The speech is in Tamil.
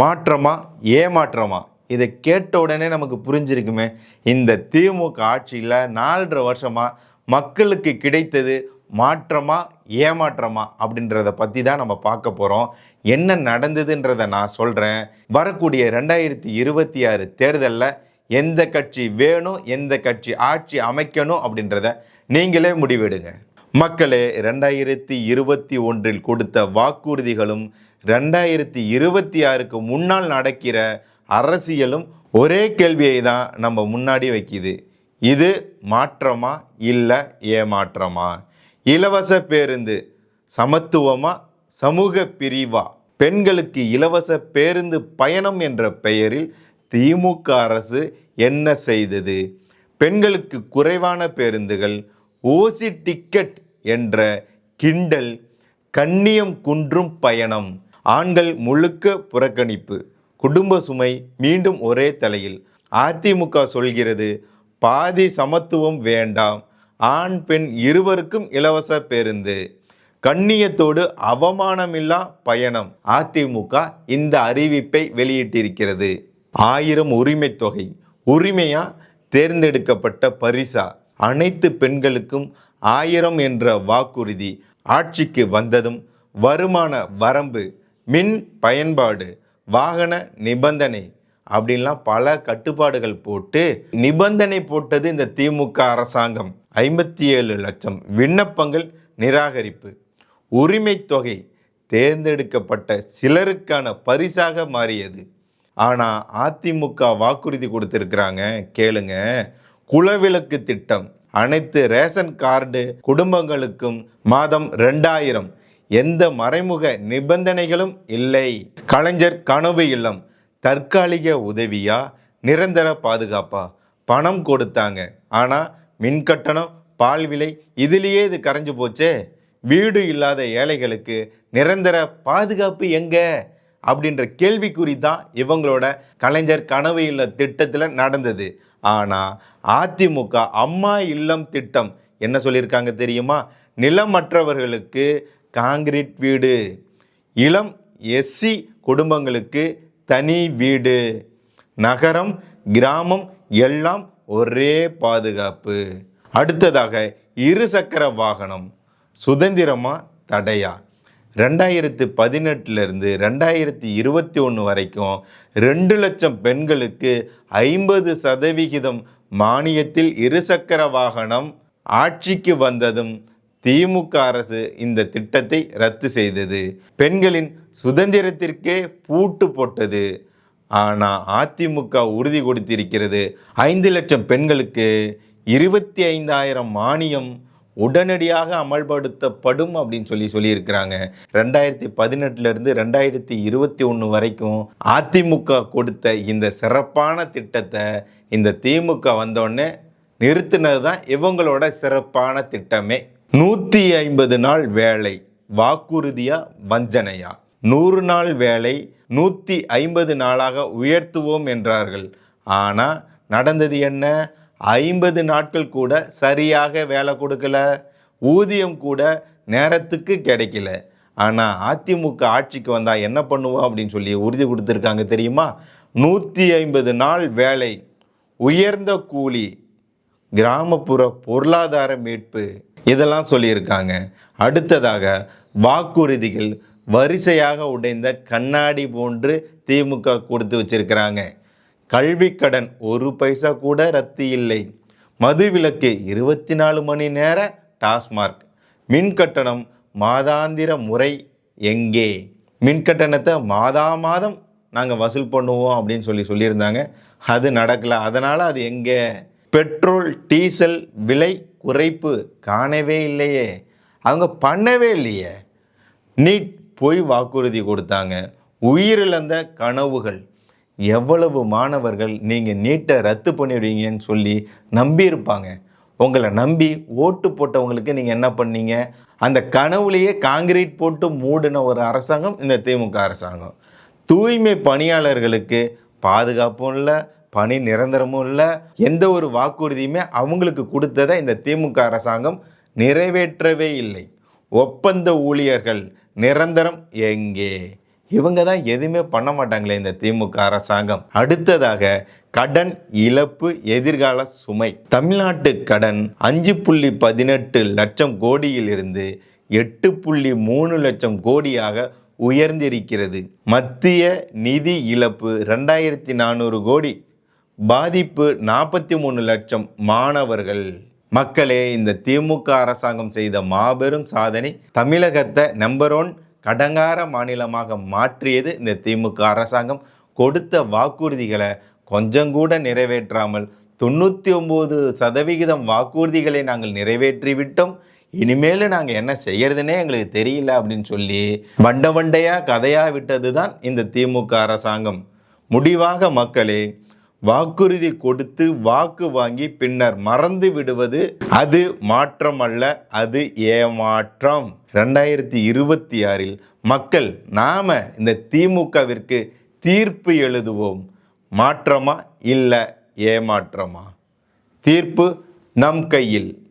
மாற்றமா ஏமாற்றமா? இதை கேட்ட உடனே நமக்கு புரிஞ்சிருக்குமே. இந்த திமுக ஆட்சியில் நாலரை வருஷமாக மக்களுக்கு கிடைத்தது மாற்றமா ஏமாற்றமா அப்படின்றத பற்றி தான் நம்ம பார்க்க போகிறோம் என்ன நடந்ததுன்றதை நான் சொல்கிறேன் வரக்கூடிய ரெண்டாயிரத்தி இருபத்தி ஆறு தேர்தலில் எந்த கட்சி வேணும் எந்த கட்சி ஆட்சி அமைக்கணும் அப்படின்றத நீங்களே முடிவெடுங்க. மக்களே ரெண்டாயிரத்தி இருபத்தி ஒன்றில் கொடுத்த வாக்குறுதிகளும் ரெண்டாயிரத்தி இருபத்தி ஆறுக்கு முன்னால் நடக்கிற அரசியலும் ஒரே கேள்வியை தான் நம்ம முன்னாடி வைக்கிது. இது மாற்றமா இல்லை ஏமாற்றமா? இலவச பேருந்து சமத்துவமா சமூக பிரிவா? பெண்களுக்கு இலவச பேருந்து பயணம் என்ற பெயரில் திமுக அரசு என்ன செய்தது? பெண்களுக்கு குறைவான பேருந்துகள் ஓசி டிக்கெட் என்ற கிண்டல் கண்ணியம் குன்றும் பயணம் ஆண்கள் முழுக்க புறக்கணிப்பு குடும்ப சுமை மீண்டும் ஒரே தலையில். அதிமுக சொல்கிறது பாதி சமத்துவம் வேண்டாம் ஆண் பெண் இருவருக்கும் இலவச பேருந்து. கண்ணியத்தோடு அவமானமில்லா பயணம் அதிமுக இந்த அறிவிப்பை வெளியிட்டிருக்கிறது. ஆயிரம் உரிமை தொகை உரிமையா தேர்ந்தெடுக்கப்பட்ட பரிசா? அனைத்து பெண்களுக்கும் ஆயிரம் என்ற வாக்குறுதி ஆட்சிக்கு வந்ததும் வருமான வரம்பு மின் பயன்பாடு வாகன நிபந்தனை அப்படின்லாம் பல கட்டுப்பாடுகள் போட்டு நிபந்தனை போட்டது இந்த திமுக அரசாங்கம். ஐம்பத்தி ஏழு லட்சம் விண்ணப்பங்கள் நிராகரிப்பு. உரிமை தொகை தேர்ந்தெடுக்கப்பட்ட சிலருக்கான பரிசாக மாறியது. ஆனால் அதிமுக வாக்குறுதி கொடுத்துருக்குறாங்க கேளுங்க. குலவிளக்கு திட்டம் அனைத்து ரேஷன் கார்டு குடும்பங்களுக்கும் மாதம் ரெண்டாயிரம் எந்த மறைமுக நிபந்தனைகளும் இல்லை. கலைஞர் கனவு இல்லம். தற்காலிக உதவியா? நிரந்தர பாதுகாப்பா? பணம் கொடுத்தாங்க. ஆனால் மின் கட்டணம் பால் விலை இதிலேயே இது கரைஞ்சு போச்சே. வீடு இல்லாத ஏழைகளுக்கு நிரந்தர பாதுகாப்பு எங்கே? அப்படின்ற கேள்விக்குறி தான் இவங்களோட கலைஞர் கனவு இல்ல திட்டத்தில் நடந்தது. ஆனால் அதிமுக அம்மா இல்லம் திட்டம் என்ன சொல்லியிருக்காங்க தெரியுமா? நிலமற்றவர்களுக்கு காங்கிரீட் வீடு இளம் எஸ்சி குடும்பங்களுக்கு தனி வீடு நகரம் கிராமம் எல்லாம் ஒரே பாதுகாப்பு. அடுத்ததாக இருசக்கர வாகனம் சுதந்திரமா தடையா? ரெண்டாயிரத்து பதினெட்டுலேருந்து ரெண்டாயிரத்தி இருபத்தி ஒன்று வரைக்கும் ரெண்டு லட்சம் பெண்களுக்கு ஐம்பது சதவிகிதம் மானியத்தில் இருசக்கர வாகனம் ஆட்சிக்கு வந்ததும் திமுக அரசு இந்த திட்டத்தை ரத்து செய்தது. பெண்களின் சுதந்திரத்திற்கே பூட்டு போட்டது. ஆனால் அதிமுக உறுதி கொடுத்திருக்கிறது ஐந்து லட்சம் பெண்களுக்கு இருபத்தி ஐந்தாயிரம் மானியம் உடனடியாக அமல்படுத்தப்படும் அப்படின்னு சொல்லி சொல்லியிருக்கிறாங்க. ரெண்டாயிரத்தி பதினெட்டுலேருந்து ரெண்டாயிரத்தி இருபத்தி ஒன்று வரைக்கும் அதிமுக கொடுத்த இந்த சிறப்பான திட்டத்தை இந்த திமுக வந்தோடனே நிறுத்தினது தான் இவங்களோட சிறப்பான திட்டமே. நூற்றி ஐம்பது நாள் வேலை வாக்குறுதியா வஞ்சனையா? நூறு நாள் வேலை நூற்றி ஐம்பது நாளாக உயர்த்துவோம் என்றார்கள். ஆனால் நடந்தது என்ன? ஐம்பது நாட்கள் கூட சரியாக வேலை கொடுக்கல ஊதியம் கூட நேரத்துக்கு கிடைக்கல. ஆனால் அதிமுக ஆட்சிக்கு வந்தால் என்ன பண்ணுவோம் அப்படின்னு சொல்லி உறுதி கொடுத்துருக்காங்க தெரியுமா? நூற்றி ஐம்பது நாள் வேலை உயர்ந்த கூலி கிராமப்புற பொருளாதார மீட்பு இதெல்லாம் சொல்லியிருக்காங்க. அடுத்ததாக வாக்குறுதிகள் வரிசையாக உடைந்த கண்ணாடி போன்று திமுக கொடுத்து வச்சிருக்கிறாங்க. கல்வி கடன் ஒரு பைசா கூட ரத்து இல்லை. மதுவிலக்கு இருபத்தி நாலு மணி நேர டாஸ்மார்க். மின் கட்டணம் மாதாந்திர முறை எங்கே? மின் கட்டணத்தை மாதா மாதம் நாங்கள் வசூல் பண்ணுவோம் அப்படின்னு சொல்லி சொல்லியிருந்தாங்க. அது நடக்கலை. அதனால் அது எங்கே? பெட்ரோல் டீசல் விலை குறைப்பு காணவே இல்லையே. அவங்க பண்ணவே இல்லையே. நீட் பொய் வாக்குறுதி கொடுத்தாங்க. உயிரிழந்த கனவுகள். எவ்வளவு மாணவர்கள் நீங்கள் நீட்டை ரத்து பண்ணிடுவீங்கன்னு சொல்லி நம்பியிருப்பாங்க. உங்களை நம்பி ஓட்டு போட்டவங்களுக்கு நீங்கள் என்ன பண்ணீங்க? அந்த கனவுலேயே காங்கிரீட் போட்டு மூடின ஒரு அரசாங்கம் இந்த திமுக அரசாங்கம். தூய்மை பணியாளர்களுக்கு பாதுகாப்பும் இல்லை பணி நிரந்தரமும் இல்லை எந்த ஒரு வாக்குறுதியுமே அவங்களுக்கு கொடுத்ததை இந்த திமுக அரசாங்கம் நிறைவேற்றவே இல்லை. ஒப்பந்த ஊழியர்கள் நிரந்தரம் எங்கே? இவங்க தான் எதுவுமே பண்ண மாட்டாங்களே இந்த திமுக அரசாங்கம். அடுத்ததாக கடன் இழப்பு எதிர்கால சுமை. தமிழ்நாட்டு கடன் அஞ்சு புள்ளி பதினெட்டு லட்சம் கோடியிலிருந்து எட்டு புள்ளி மூணு லட்சம் கோடியாக உயர்ந்திருக்கிறது. மத்திய நிதி இழப்பு ரெண்டாயிரத்தி நானூறு கோடி. பாதிப்பு நாற்பத்தி மூணு லட்சம் மாணவர்கள். மக்களே இந்த திமுக அரசாங்கம் செய்த மாபெரும் சாதனை தமிழகத்தை நம்பர் ஒன் கடங்கார மாநிலமாக மாற்றியது இந்த திமுக அரசாங்கம். கொடுத்த வாக்குறுதிகளை கொஞ்சம் கூட நிறைவேற்றாமல் தொண்ணூற்றி ஒம்பது சதவிகிதம் வாக்குறுதிகளை நாங்கள் நிறைவேற்றி விட்டோம் இனிமேல் நாங்கள் என்ன செய்யறதுனே எங்களுக்கு தெரியல அப்படின்னு சொல்லி வண்ட வண்டையாக கதையாக விட்டது தான் இந்த திமுக அரசாங்கம். முடிவாக மக்களே வாக்குறுதி கொடுத்து வாக்கு வாங்கி பின்னர் மறந்து விடுவது அது மாற்றம் அல்ல அது ஏமாற்றம். ரெண்டாயிரத்தி இருபத்தி ஆறில் மக்கள் நாம இந்த திமுகவிற்கு தீர்ப்பு எழுதுவோம். மாற்றமா இல்லை ஏமாற்றமா? தீர்ப்பு நம் கையில்.